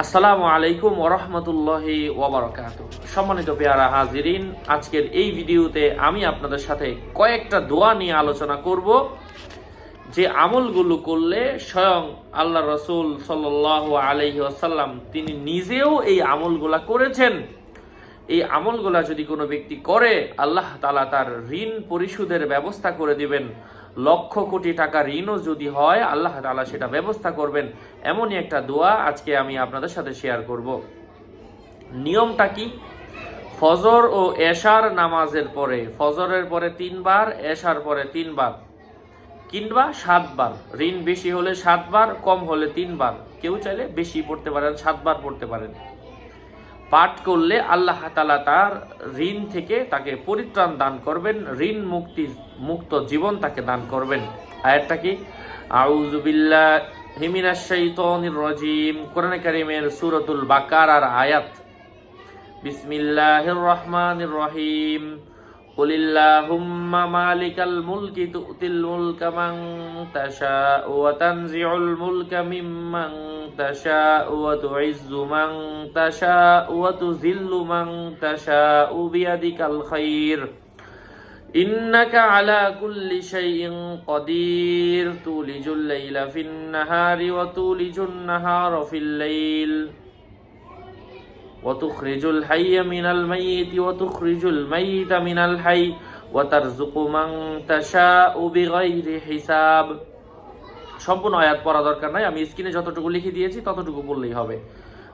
আসসালামু আলাইকুম ওরহমতুল্লাহি ওবরাকাত সম্মানিত পেয়ারা হাজিরিন, আজকের এই ভিডিওতে আমি আপনাদের সাথে কয়েকটা দোয়া নিয়ে আলোচনা করব, যে আমলগুলো করলে স্বয়ং আল্লাহ রসুল সাল আলহি আসাল্লাম তিনি নিজেও এই আমলগুলা করেছেন। এই আমলগুলা যদি কোনো ব্যক্তি করে, আল্লাহ তালা তার ঋণ পরিশোধের ব্যবস্থা করে দিবেন। লক্ষ কোটি টাকা ঋণও যদি হয়, আল্লাহ তালা সেটা ব্যবস্থা করবেন। এমনই একটা দোয়া আজকে আমি আপনাদের সাথে শেয়ার করব। নিয়মটা কি? ফজর ও এশার নামাজের পরে, ফজরের পরে তিনবার, এশার পরে তিনবার। কিংবা সাতবার। ঋণ বেশি হলে সাতবার, কম হলে তিনবার। কেউ চাইলে বেশি পড়তে পারেন, সাতবার পড়তে পারেন। পাঠ করলে আল্লাহ তালা তার ঋণ থেকে তাকে পরিত্রাণ দান করবেন, ঋণ মুক্তি, মুক্ত জীবন তাকে দান করবেন। আয়াতটা কি? আউজুবিল্লা হিমিনাশ শাইতানির রজিম। কোরআন সুরতুল বাকার আর আয়াত। বিসমিল্লাহির রহমান রহিম। قل اللهم مالك الملك تؤتي الملك من تشاء وتنزع الملك ممن تشاء وتعز من تشاء وتذل من تشاء بيدك الخير إنك على كل شيء قدير تولج الليل في النهار وتولج النهار في الليل وتخرج الحي من الميت وتخرج الميت من الحي وترزق من تشاء بغير حساب সম্পূর্ণ আয়াত পড়া দরকার নাই আমি স্ক্রিনে যতটুকু লিখে দিয়েছি ততটুকু বললেই হবে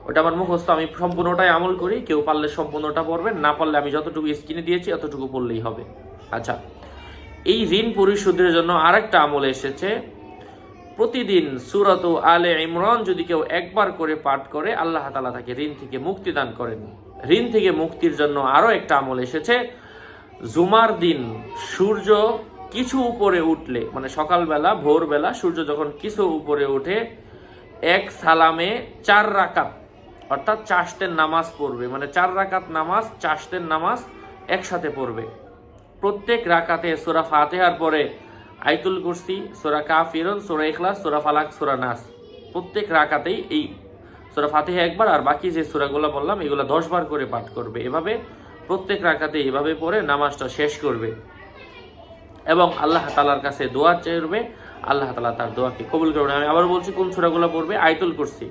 ওটা আমার মুখস্থ আমি সম্পূর্ণটাই আমল করি কেউ পারলে সম্পূর্ণটা পড়বেন না পারলে আমি যতটুকু স্ক্রিনে দিয়েছি অতটুকু বললেই হবে আচ্ছা এই ঋণ পরিশোধের জন্য আরেকটা আমল এসেছে প্রতিদিন সুরত আলে ইমরান যদি কেউ একবার করে পাঠ করে, আল্লাহ তালা তাকে ঋণ থেকে মুক্তি দান করেন। ঋণ থেকে মুক্তির জন্য আরও একটা আমল এসেছে। জুমার দিন সূর্য কিছু উপরে উঠলে মানে সকালবেলা, ভোরবেলা সূর্য যখন কিছু উপরে উঠে এক সালামে চার রাকাত, অর্থাৎ চাষতের নামাজ পড়বে। মানে চার রাকাত নামাজ চাষতের নামাজ একসাথে পড়বে। প্রত্যেক রাকাতে সোরা ফাতেহার পরে আইতুল কুরসি, সোরা কাফিরন, সোরা ইখলাস, সোরা ফালাক, সোরা নাস। প্রত্যেক রাকাতেই এই সোরা ফাতিহা একবার, আর বাকি যে সোরাগুলো বললাম, এগুলো দশ বার করে পাঠ করবে। এভাবে প্রত্যেক রাকাতে এভাবে পড়ে নামাজটা শেষ করবে। এবং আল্লাহ তালার কাছে দোয়া চাইবে, আল্লাহ তালা তার দোয়াকে কবুল করবে আমি আবার বলছি, কোন সোরাগুলো পড়বে? আইতুল কুরসি,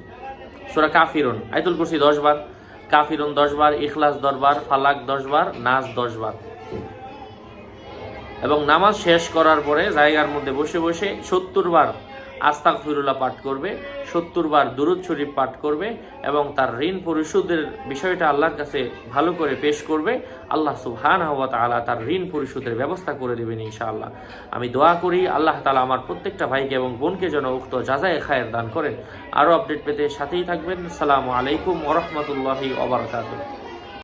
সোরা কাফিরন। আইতুল কুরসি দশ বার কাফিরন দশ বার ইখলাস দশ বার ফালাক দশ বার নাস দশ বার এবং নামাজ শেষ করার পরে জায়গার মধ্যে বসে বসে সত্তর বার আস্তাক ফিরুল্লাহ পাঠ করবে, সত্তর বার দুরুদ শরীফ পাঠ করবে এবং তার ঋণ পরিশোধের বিষয়টা আল্লাহর কাছে ভালো করে পেশ করবে। আল্লাহ সুবহান হওয়া তালা তার ঋণ পরিশোধের ব্যবস্থা করে দেবেন ইনশাআল্লাহ। আমি দোয়া করি, আল্লাহ তালা আমার প্রত্যেকটা ভাইকে এবং বোনকে যেন উক্ত যাজায় খায়ের দান করেন। আরও আপডেট পেতে সাথেই থাকবেন। সালামু আলাইকুম ওরহমতুল্লাহি ওবরাকাতুহ